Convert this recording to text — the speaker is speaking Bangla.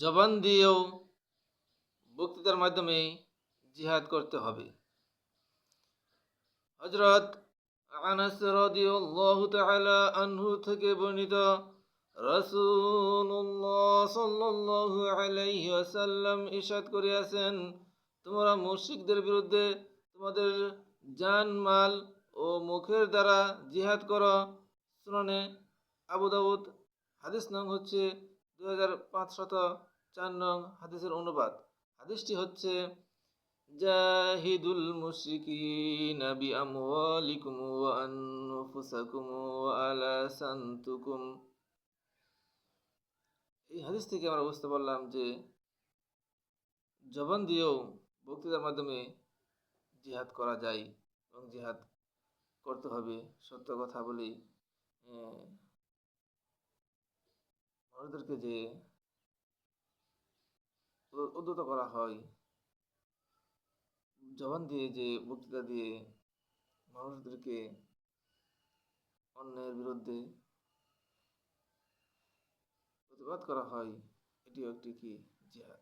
জবান দিয়েও বক্তৃতার মাধ্যমে জিহাদ করতে হবে। হজরত আনাস রাদিয়াল্লাহু তাআলা আনহু থেকে বর্ণিত রাসূলুল্লাহ সাল্লাল্লাহু আলাইহি ওয়াসাল্লাম ইরশাদ করিয়াছেন, তোমরা মুশরিকদের বিরুদ্ধে তোমাদের জান মাল ও মুখের দ্বারা জিহাদ করো। সুনানে আবু দাউদ হাদিস নং হচ্ছে দুই হাজার পাঁচশত চার নং হাদিসের অনুবাদ। হাদিসটি হচ্ছে, জাহিদুল মুশরিকিন বিআমওয়ালিকুম ওয়া আনফুসাকুম ওয়া আলাসান্তুকুম এই হাদিস থেকে আমরা বুঝতে পারলাম যে, জবান দিয়েও বক্তৃতার মাধ্যমে জিহাদ করা যায় এবং জিহাদ করতে হবে। সত্য কথা বলেই মানুষদেরকে যে উদ্যত করা হয়, জবান দিয়ে যে বক্তৃতা দিয়ে মানুষদেরকে অন্যায়ের বিরুদ্ধে প্রতিবাদ করা হয়, এটিও একটি কি জিহাদ?